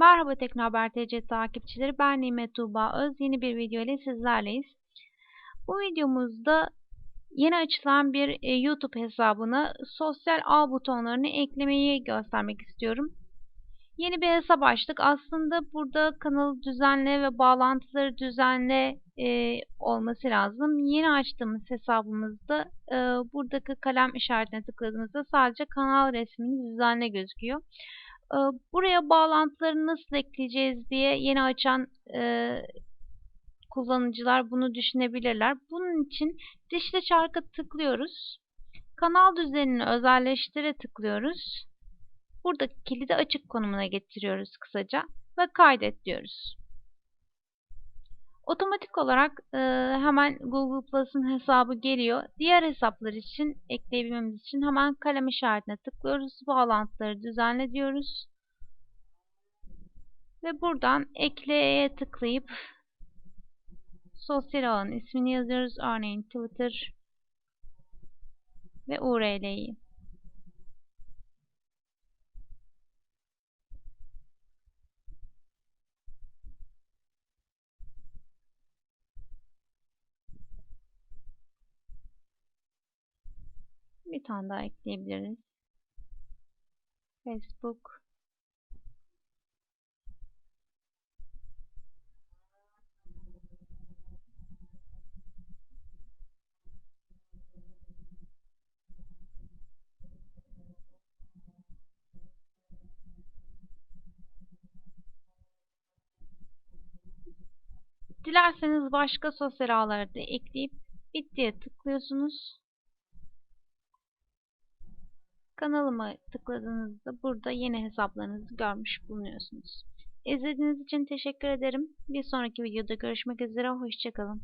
Merhaba Teknohaber TC takipçileri. Ben Nimet Tuğba Öz. Yeni bir video ile sizlerleyiz. Bu videomuzda yeni açılan bir e, YouTube hesabına sosyal ağ butonlarını eklemeyi göstermek istiyorum. Yeni bir hesap açtık. Aslında burada kanalı düzenle ve bağlantıları düzenle e, olması lazım. Yeni açtığımız hesabımızda e, buradaki kalem işaretine tıkladığımızda sadece kanal resmini düzenle gözüküyor. Ee, buraya bağlantıları nasıl ekleyeceğiz diye yeni açan e, kullanıcılar bunu düşünebilirler. Bunun için dişli çarka tıklıyoruz. Kanal düzenini özelleştire tıklıyoruz. Buradaki kilidi açık konumuna getiriyoruz kısaca ve kaydet diyoruz. Otomatik olarak e, hemen Google Plus'ın hesabı geliyor. Diğer hesaplar için ekleyebilmemiz için hemen kalem işaretine tıklıyoruz. Bağlantıları düzenle diyoruz. Ve buradan ekleye tıklayıp sosyal ağın ismini yazıyoruz. Örneğin Twitter ve URL'yi. Bir tane daha ekleyebiliriz. Facebook Dilerseniz başka sosyal ağları da ekleyip bittiye tıklıyorsunuz. Kanalıma tıkladığınızda burada yeni hesaplarınızı görmüş bulunuyorsunuz. İzlediğiniz için teşekkür ederim. Bir sonraki videoda görüşmek üzere. Hoşçakalın.